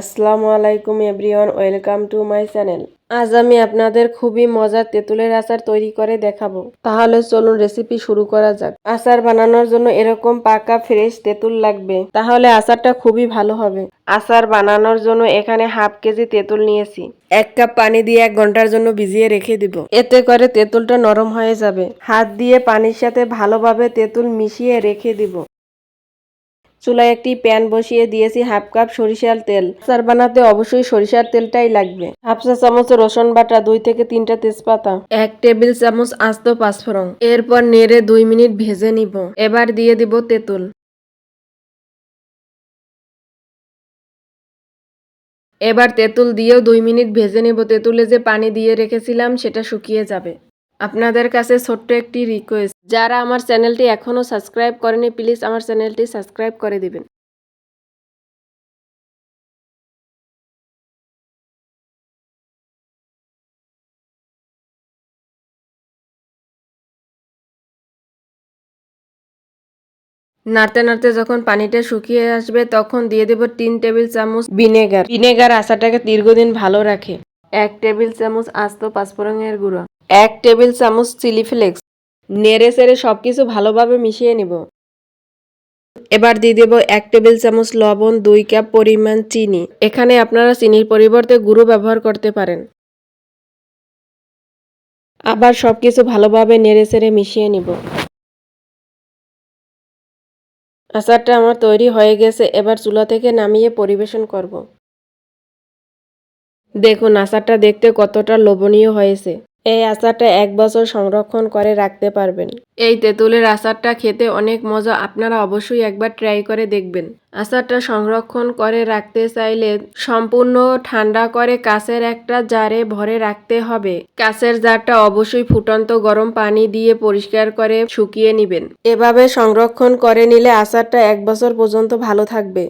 আসসালামু আলাইকুম everyone, welcome to my channel. আজ আমি আপনাদের খুবই মজার তেঁতুলের আচার তৈরি করে দেখাবো। তাহলে চলুন রেসিপি শুরু করা যাক। আচার বানানোর জন্য এরকম পাকা ফ্রেশ তেঁতুল লাগবে। তাহলে আচারটা খুবই ভালো হবে। আচার বানানোর জন্য এখানে হাফ কেজি তেঁতুল নিয়েছি। এক কাপ পানি দিয়ে এক ঘণ্টার জন্য ভিজিয়ে রেখে দিব। এতে করে তেঁতুলটা নরম হয়ে যাবে। হাত দিয়ে পানির সাথে ভালোভাবে তেঁতুল মিশিয়ে রেখে দিব। চুলায় একটি প্যান বসিয়ে দিয়েছি হাফ কাপ সরিষার তেল। আচার বানাতে অবশ্যই সরিষার তেলটাই লাগবে। হাফ চা চামচ রসুন বাটা, দুই থেকে তিনটা তেজপাতা, এক টেবিল চামচ আস্ত পাঁচফোড়ন। এরপর নেড়ে দুই মিনিট ভেজে নিব। এবার দিয়ে দিব তেঁতুল। এবার তেঁতুল দিয়েও দুই মিনিট ভেজে নেব। তেঁতুলে যে পানি দিয়ে রেখেছিলাম, সেটা শুকিয়ে যাবে। আপনাদের কাছে ছোট্ট একটি রিকোয়েস্ট যারা আমার চ্যানেলটি এখনও সাবস্ক্রাইব করেনি প্লিজ আমার চ্যানেলটি সাবস্ক্রাইব করে দিবেন। নাড়তে নাড়তে যখন পানিটা শুকিয়ে আসবে, তখন দিয়ে দেব তিন টেবিল চামচ ভিনেগার। ভিনেগার আচারটাকে দীর্ঘদিন ভালো রাখে। এক টেবিল চামচ আস্ত পাঁচফোড়নের গুঁড়ো। এক টেবিল চামচ চিলি ফ্লেক্স। নেড়ে সেড়ে সবকিছু ভালোভাবে মিশিয়ে নিব। এবার দিয়ে দেব এক টেবিল চামচ লবণ, দুই কাপ পরিমাণ চিনি। এখানে আপনারা চিনির পরিবর্তে গুঁড়ো ব্যবহার করতে পারেন। আবার সব কিছু ভালোভাবে নেড়ে সেড়ে মিশিয়ে নিব। আচারটা আমার তৈরি হয়ে গেছে, এবার চুলা থেকে নামিয়ে পরিবেশন করব। দেখুন, আচারটা দেখতে কতটা লোভনীয় হয়েছে। এই আচারটা এক বছর সংরক্ষণ করে রাখতে পারবেন। এই তেঁতুলের আচারটা খেতে অনেক মজা, আপনারা অবশ্যই একবার ট্রাই করে দেখবেন। আচারটা সংরক্ষণ করে রাখতে চাইলে সম্পূর্ণ ঠান্ডা করে কাছের একটা জারে ভরে রাখতে হবে। কাছের জারটা অবশ্যই ফুটন্ত গরম পানি দিয়ে পরিষ্কার করে শুকিয়ে নেবেন। এভাবে সংরক্ষণ করে নিলে আচারটা এক বছর পর্যন্ত ভালো থাকবে।